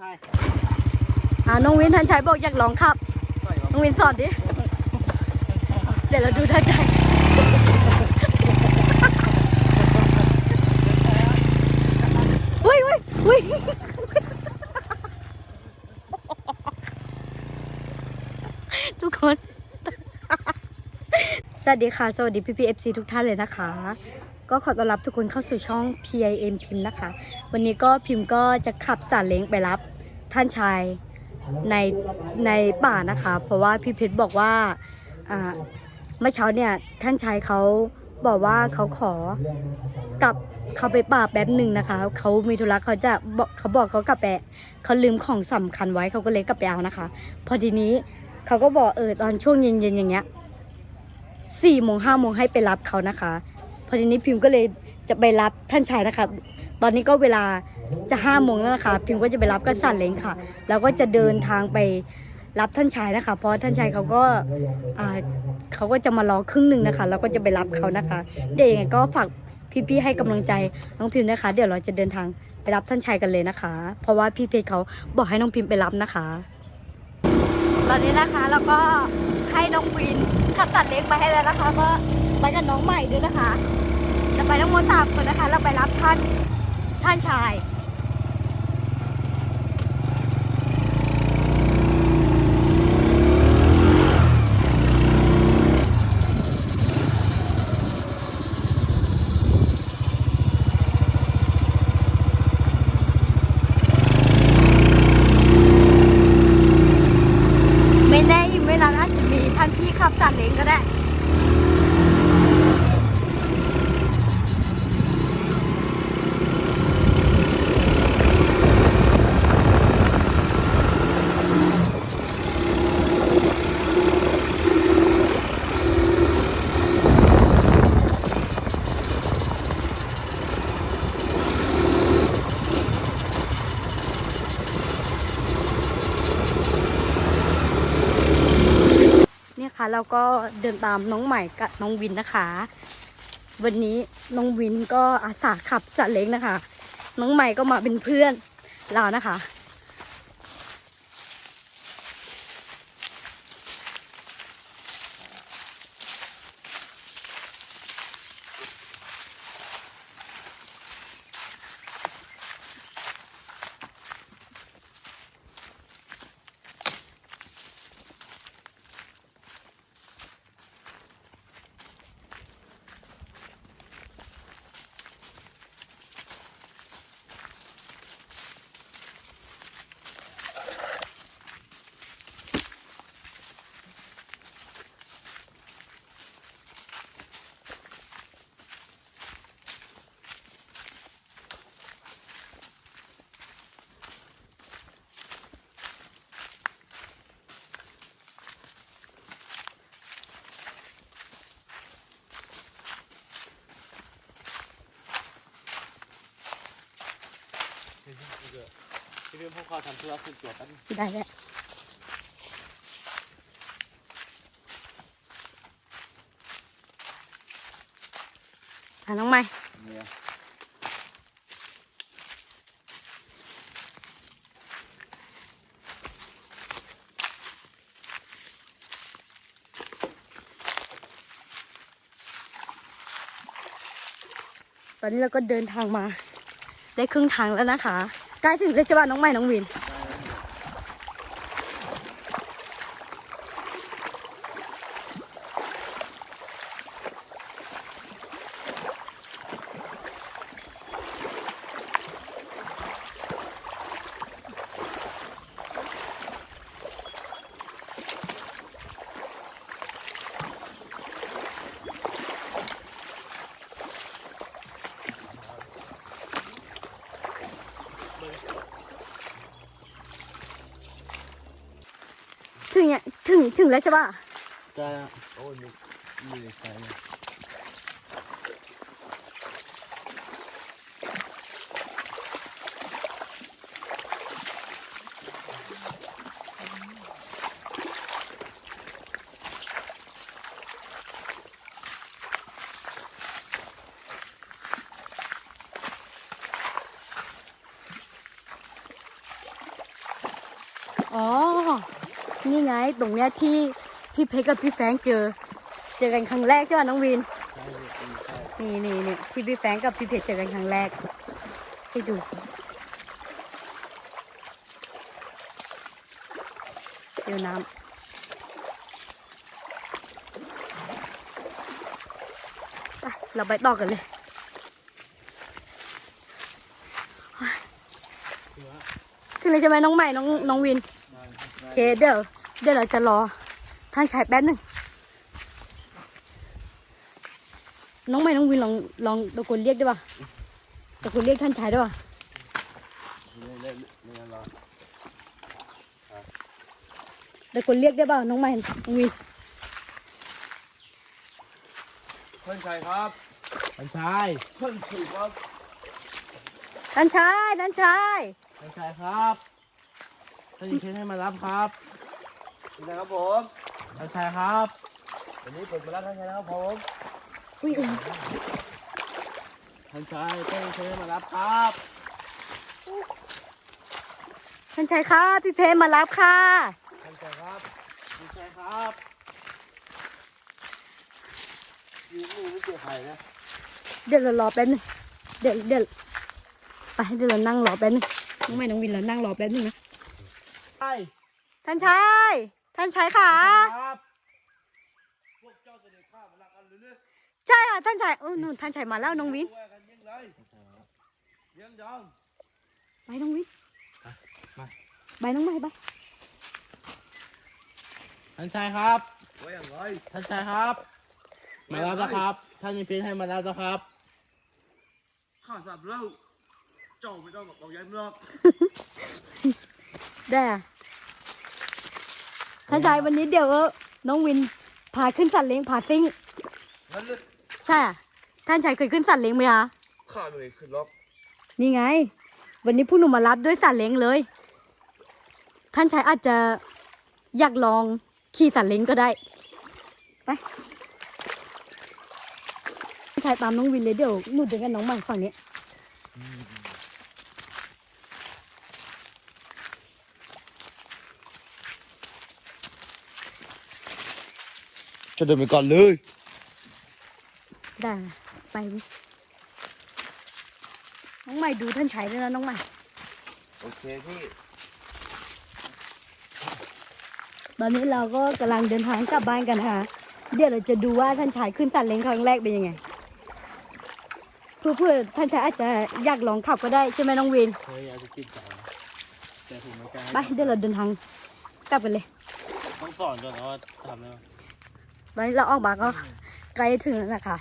ใช่อ่าน้องวินท่านชายบอกอยากลองขับใช่ครับ น้องวินสอนดิ เดี๋ยวเราดูท่านชายอุ้ยอุ้ยอุ้ยทุกคน สวัสดีค่ะ สวัสดีพี่พีเอฟซีทุกท่านเลยนะคะ ก็ขอต้อนรับทุกคนเข้าสู่ช่อง PIM พิมพ์นะคะ วันนี้ก็พิมพ์ก็จะขับสารเล้งไปรับ ท่านชายในในป่านะคะ เพราะว่าพี่เพชรบอกว่าเมื่อเช้าเนี่ยท่านชายเขาบอกว่าเขาขอกลับเขาไปป่าแป๊บหนึ่งนะคะเขามีธุระเขาจะบอกเขาบอกเขากลับไปเขาลืมของสำคัญไว้เขาก็เลยกลับไปเอานะคะ พอทีนี้เขาก็บอกเออตอนช่วงเย็นๆอย่างเงี้ยสี่โมงห้าโมงให้ไปรับเขานะคะ พอทีนี้พิมพ์ก็เลยจะไปรับท่านชายนะคะ ตอนนี้ก็เวลา จะห้าโมงแล้วนะคะพิมก็จะไปรับกษัตริย์เล้งค่ะ แล้วก็จะเดินทางไปรับท่านชายนะคะ เพราะท่านชายเขาก็าเขาก็จะมารอครึ่งหนึ่งนะคะ แล้วก็จะไปรับเขานะคะเดี๋ยวยังไงก็ฝากพี่ๆให้กำลังใจน้องพิมนะคะ เดี๋ยวเราจะเดินทางไปรับท่านชายกันเลยนะคะ เพราะว่าพี่เพชรเขาบอกให้น้องพิมไปรับนะคะ ตอนนี้นะคะเราก็ให้น้องวินขับตัดเล็กไปให้แล้วนะคะ ก็ไปกับน้องใหม่ด้วยนะคะจะไปทั้งหมดสามคนนะคะ เราไปรับท่านท่านชาย ไม่แน่อีกไม่นานอาจจะมีท่านพี่ขับสัตว์เล้งก็ได้ แล้วก็เดินตามน้องใหม่กับน้องวินนะคะ วันนี้น้องวินก็อาสาขับสัตว์เล้งนะคะ น้องใหม่ก็มาเป็นเพื่อนเรานะคะ พี่เพื่อนพวกเขาทำธุระส่วนตัวกันได้แล้วอะน้องใหม่เนี่ยตอนนี้เราก็เดินทางมา ได้ครึ่งทางแล้วนะคะ ใกล้ถึงแล้วใช่ป่ะน้องใหม่น้องวิน ถึงแล้วใช่ป่ะได้โอ้ยมีไฟอ๋อ นี่ไงตรงเนี้ยที่พี่เพชรกับพี่แฟรงค์เจอ เจอกันครั้งแรกใช่ไหมน้องวินใช่เลยอืมใช่นี่นี่นี่ที่พี่แฟรงค์กับพี่เพชรเจอกันครั้งแรกให้ดูเดี๋ยวน้ำไปเราไปต่อกันเลยถือว่าถึงเลยใช่ไหมน้องใหม่น้องน้องวินได้ครับโอเคเดี๋ยว เดี๋ยวเราจะรอท่านชายแป๊บหนึงน้องใหม่น้องวินลองลองตะโกนเรียกได้ป่ะตะโกนเรียกท่านชายได้ป่ะเล่นเล่นเล่นรอตะโกนเรียกได้ป่ะน้องใหม่น้องวินเพื่อนชายครับเพื่อนชายเพื่อนชายครับท่านชายท่านชายเพื่อนชายครับท่านยิงเชิญให้มารับครับ นะครับผมเพื่อนชายครับวันนี้ผมมารับท่านชายนะครับผมอุ้ยอุ้ยท่านชายท่านยิงเชิญให้มารับครับท่านชายค่ะพี่เพมารับค่ะท่านชายครับท่านชายครับยืนมือไม่เจอใครนะเดี๋ยวเรารอแป๊บหนึงเดี๋ยวเดี๋ยวไปเดี๋ยวเรานั่งรอแป๊บหนึงน้องใหม่น้องวินเรานั่งรอแป๊บหนึงนะใช่ท่านชาย ท่านชายค่ะครับใช่ค่ะท่านชายโอ้นู่นท่านชายมาแล้วน้องวินยังยังไปน้องวินมา ไปน้องใหม่ไปท่านชายครับ ว่าอย่างไรท่านชายครับ มาแล้วนะครับ ท่านยิงเพียงให้มาแล้วนะครับ ข้าสับเล่าเจ้าไม่ต้องบอกเราย้ายเมือง ได้อะ ท่านชายวันนี้เดี๋ยวน้องวินพาขึ้นสัตว์เลี้ยงพาซิ่งงั้นเลยใช่อะท่านชายเคยขึ้นสัตว์เลี้ยงไหมคะข้าไม่เคยขึ้นล็อกนี่ไง วันนี้พวกหนูมารับด้วยสัตว์เลี้ยงเลย ท่านชายอาจจะอยากลองขี่สัตว์เลี้ยงก็ได้ไปท่านชายตามน้องวินเลยเดี๋ยวหนูเดินกับน้องใหม่ฝั่งนี้ จะเดินไปก่อนเลย ได้ไปวิน้องใหม่ดูท่านชายด้วยนะน้องใหม่ โอเคพี่ตอนนี้เราก็กำลังเดินทางกลับบ้านกันค่ะเดี๋ยวเราจะดูว่าท่านชายขึ้นสัตว์เลี้ยงครั้งแรกเป็นยังไงเพื่อเพื่อท่านชายอาจจะอยากลองขับก็ได้ใช่ไหมน้องวินเคยอาจจะติดใจนะแต่ผมไม่กล้าไปเดี๋ยวเราเดินทางกลับกันเลย ต้องสอนก่อนนะว่าทำได้ไหม ตอนนี้เราออกมาก็ใกล้ถึงแล้วนะคะ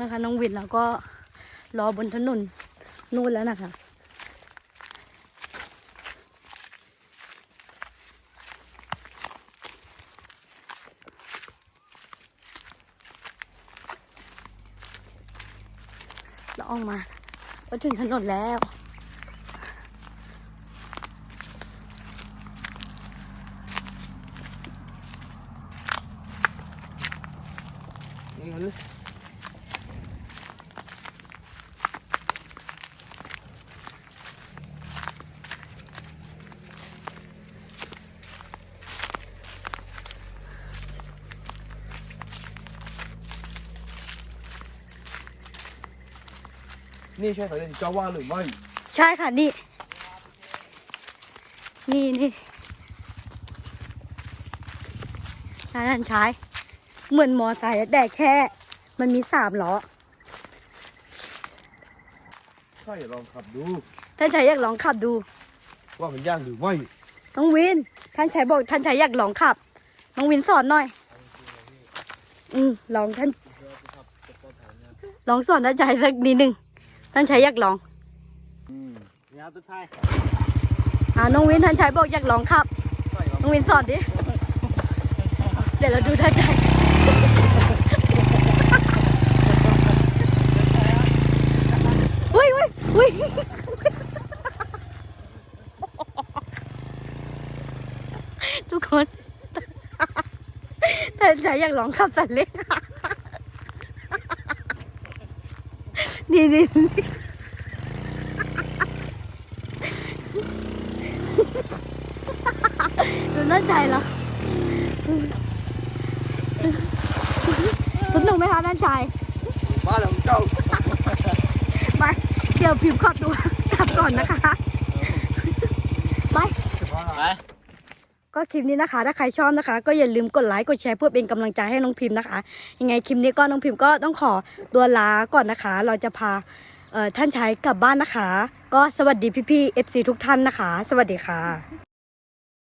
นะคะน้องวินเราก็รอบนถนนนู่นแล้วนะคะ เราออกมาก็ ถึงถนนแล้ว นี่ใช่สายเล่นเจ้าว่าหรือไม่ ใช่ค่ะนี่ นี่นี่ท่านชายเหมือนมอไซค์อะแต่แค่ มันมีสามล้อข้าอย่าลองขับดู ท่านชายอยากลองขับดู ว่ามันยากหรือไม่ น้องวิน ท่านชายบอกท่านชายอยากลองขับ น้องวินสอนหน่อย อืมลองท่าน ลองสอนท่านชายสักนิดหนึ่ง ท่านชายอยากลองอืมนี่ครับทุกท่านอ่าน้องวินท่านชายบอกอยากลองขับข้าอย่าลองน้องวินสอนดิ เดี๋ยวเราดูท่านชายอุ้ยอุ้ยอุ้ยทุกคนท่านชายอยากลองขับสัตว์เล็ก นี่นี่ดูน่าใจเหรอสนุกไหมคะน่าใจบ้านของเจ้าไปเดี๋ยวพิมพ์ขอตัวกลับก่อนนะคะ ไป ไป ก็คลิปนี้นะคะ ถ้าใครชอบนะคะ ก็อย่าลืมกดไลค์กดแชร์เพื่อเป็นกำลังใจให้น้องพิมพ์นะคะ ยังไงคลิปนี้ก็น้องพิมพ์ก็ต้องขอตัวลาก่อนนะคะ เราจะพาท่านชายกลับบ้านนะคะ ก็สวัสดีพี่ๆ FC ทุกท่านนะคะ สวัสดีค่ะ